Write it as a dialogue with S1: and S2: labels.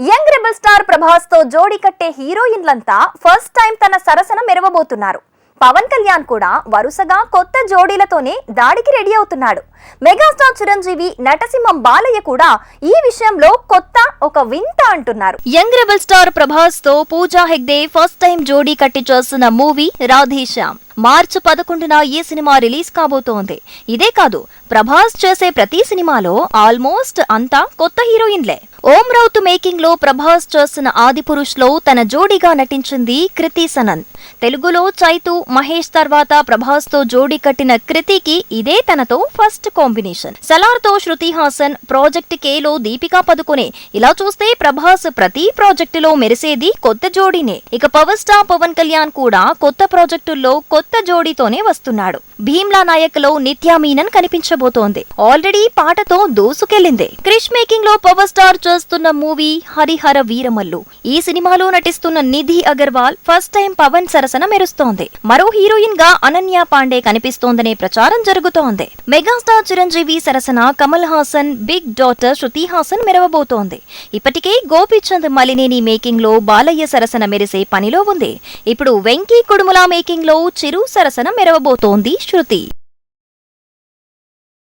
S1: Young rebel star ప్రభాస్తో జోడీ కట్టే హీరోయిన్లంతా first time తన సరసన మెరవబోతున్నారు. పవన్ కళ్యాణ్ కూడా వరుసగా కొత్త జోడీలతోనే దాడికి రెడీ అవుతున్నాడు. మెగాస్టార్ చిరంజీవి నటసింహం బాలయ్య కూడా ఈ విషయంలో కొత్త ఒక వింత అంటున్నారు. యంగ్ రెబల్ స్టార్ ప్రభాస్తో పూజా హెగ్డే ఫస్ట్ టైం జోడీ కట్టి చేస్తున్న మూవీ రాధేశ్యామ్. మార్చి పదకొండున ఈ సినిమా రిలీజ్ కాబోతోంది. ఇదే కాదు ప్రభాస్ చేసే ప్రతి సినిమాలో ఆల్మోస్ట్ అంతా కొత్త హీరోయిన్లే. ఓం రౌత్ మేకింగ్లో ప్రభాస్ చేస్తున్న ఆది పురుష్లో తన జోడీగా నటించింది కృతి సనన్. తెలుగులో చైతు మహేష్ తర్వాత ప్రభాస్తో జోడీ కట్టిన కృతికి ఇదే తనతో ఫస్ట్ కాంబినేషన్. సలార్తో శృతి హాసన్ ప్రాజెక్ట్ కే లో దీపికా పదుకునే. ఇలా చూస్తే ప్రభాస్ ప్రతి ప్రాజెక్టులో మెరిసేది కొత్త జోడీనే. ఇక పవర్ స్టార్ పవన్ కళ్యాణ్ కూడా కొత్త ప్రాజెక్టుల్లో కొత్త జోడీతోనే వస్తున్నాడు. భీమ్లా నాయక్లో నిత్యా మీనన్ కనిపించబోతోంది. ఆల్రెడీ పాటతో దూసుకెళ్ళింది క్రిష్ మేకింగ్లో పవర్ స్టార్ చేస్తున్న మూవీ హరిహర వీరమల్లు. ఈ సినిమాలో నటిస్తున్న నిధి అగర్వాల్ ఫస్ట్ టైం పవన్ సరసన మెరుస్తోంది. మరో హీరోయిన్గా అనన్య పాండే కనిపిస్తోందనే ప్రచారం జరుగుతోంది. మెగాస్టార్ చిరంజీవి సరసన కమల్ హాసన్ బిగ్ డాటర్ శృతి హాసన్ మెరవబోతోంది. ఇప్పటికే గోపిచంద్ మలినేని మేకింగ్లో బాలయ్య సరసన మెరిసే పనిలో ఉంది. ఇప్పుడు వెంకీ కుడుముల మేకింగ్లో చిరు సరసన మెరవబోతోంది శృతి.